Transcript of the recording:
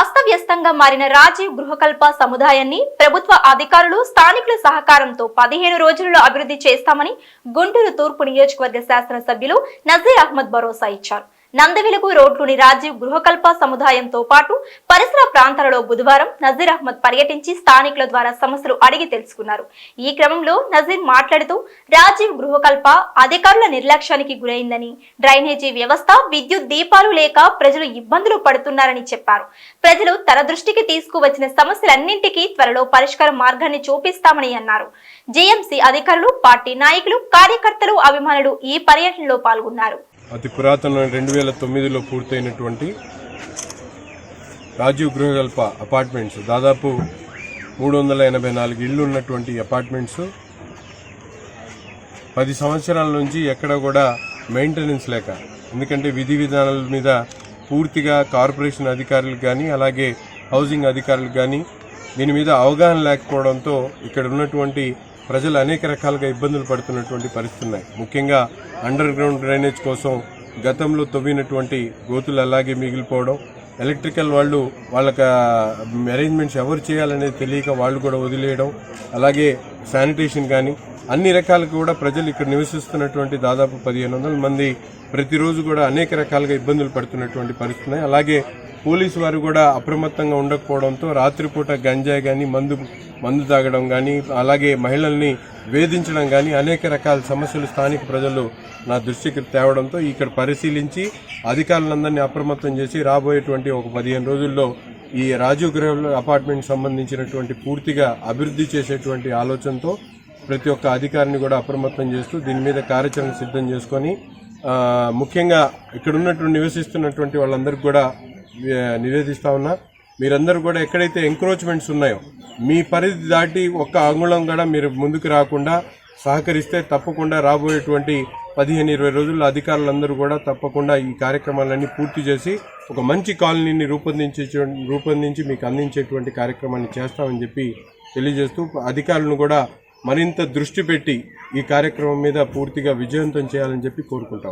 అస్తవ్యస్తంగా మారిన రాజీవ్ గృహకల్ప సముదాయాన్ని ప్రభుత్వ అధికారులు స్థానికుల సహకారంతో పదిహేను రోజులలో అభివృద్ధి చేస్తామని గుంటూరు తూర్పు నియోజకవర్గ శాసనసభ్యులు నజీర్ అహ్మద్ భరోసా ఇచ్చారు. నందవెలుగు రోడ్లోని రాజీవ్ గృహకల్ప సముదాయంతో పాటు పరిసర ప్రాంతాలలో బుధవారం నజీర్ అహ్మద్ పర్యటించి స్థానికుల ద్వారా సమస్యలు అడిగి తెలుసుకున్నారు. ఈ క్రమంలో నజీర్ మాట్లాడుతూ రాజీవ్ గృహకల్ప అధికారుల నిర్లక్ష్యానికి గురైందని డ్రైనేజీ వ్యవస్థ విద్యుత్ దీపాలు లేక ప్రజలు ఇబ్బందులు పడుతున్నారని చెప్పారు. ప్రజలు తన దృష్టికి తీసుకువచ్చిన సమస్యలన్నింటికీ త్వరలో పరిష్కార మార్గాన్ని చూపిస్తామని అన్నారు. జేఎంసీ అధికారులు పార్టీ నాయకులు కార్యకర్తలు అభిమానులు ఈ పర్యటనలో పాల్గొన్నారు. అతి పురాతన రెండు వేల తొమ్మిదిలో పూర్తయినటువంటి రాజీవ్ గృహకల్ప అపార్ట్మెంట్స్. దాదాపు మూడు వందల ఎనభై నాలుగు ఇళ్ళు ఉన్నటువంటి అపార్ట్మెంట్స్. పది సంవత్సరాల నుంచి ఎక్కడ కూడా మెయింటెనెన్స్ లేక ఎందుకంటే విధి విధానాల మీద పూర్తిగా కార్పొరేషన్ అధికారులు కానీ అలాగే హౌసింగ్ అధికారులు కానీ దీని మీద అవగాహన లేకపోవడంతో ఇక్కడ ఉన్నటువంటి ప్రజలు అనేక రకాలుగా ఇబ్బందులు పడుతున్నటువంటి పరిస్థితులు ఉన్నాయి. ముఖ్యంగా అండర్ గ్రౌండ్ డ్రైనేజ్ కోసం గతంలో తవ్వినటువంటి గోతులు అలాగే మిగిలిపోవడం ఎలక్ట్రికల్ వాళ్ళు వాళ్ళకి అరేంజ్మెంట్స్ ఎవరు చేయాలనేది తెలియక వాళ్ళు కూడా వదిలేయడం అలాగే శానిటేషన్ కానీ అన్ని రకాలు కూడా ప్రజలు ఇక్కడ నివసిస్తున్నటువంటి దాదాపు పదిహేను వందల మంది ప్రతిరోజు కూడా అనేక రకాలుగా ఇబ్బందులు పడుతున్నటువంటి పరిస్థితున్నాయి అలాగే పోలీసు వారు కూడా అప్రమత్తంగా ఉండకపోవడంతో రాత్రిపూట గంజాయి కానీ మందు మందు తాగడం కానీ అలాగే మహిళల్ని వేధించడం కానీ అనేక రకాల సమస్యలు స్థానిక ప్రజలు నా దృష్టికి తేవడంతో ఇక్కడ పరిశీలించి అధికారులందరినీ అప్రమత్తం చేసి రాబోయేటువంటి ఒక పదిహేను రోజుల్లో ఈ రాజీవ్ గృహ అపార్ట్మెంట్ సంబంధించినటువంటి పూర్తిగా అభివృద్ధి చేసేటువంటి ఆలోచనతో ప్రతి ఒక్క అధికారిని కూడా అప్రమత్తం చేస్తూ దీని మీద కార్యాచరణ సిద్ధం చేసుకొని ముఖ్యంగా ఇక్కడ ఉన్నటువంటి నివసిస్తున్నటువంటి వాళ్ళందరికీ కూడా నివేదిస్తా ఉన్నా. మీరందరూ కూడా ఎక్కడైతే ఎంక్రోచ్మెంట్స్ ఉన్నాయో మీ పరిధి దాటి ఒక్క అంగుళం కూడా మీరు ముందుకు రాకుండా సహకరిస్తే తప్పకుండా రాబోయేటువంటి పదిహేను ఇరవై రోజుల్లో అధికారులందరూ కూడా తప్పకుండా ఈ కార్యక్రమాలన్నీ పూర్తి చేసి ఒక మంచి కాలనీని రూపొందించే రూపొందించి మీకు అందించేటువంటి కార్యక్రమాన్ని చేస్తామని చెప్పి తెలియజేస్తూ అధికారులను కూడా మరింత దృష్టి పెట్టి ఈ కార్యక్రమం మీద పూర్తిగా విజయవంతం చేయాలని చెప్పి కోరుకుంటా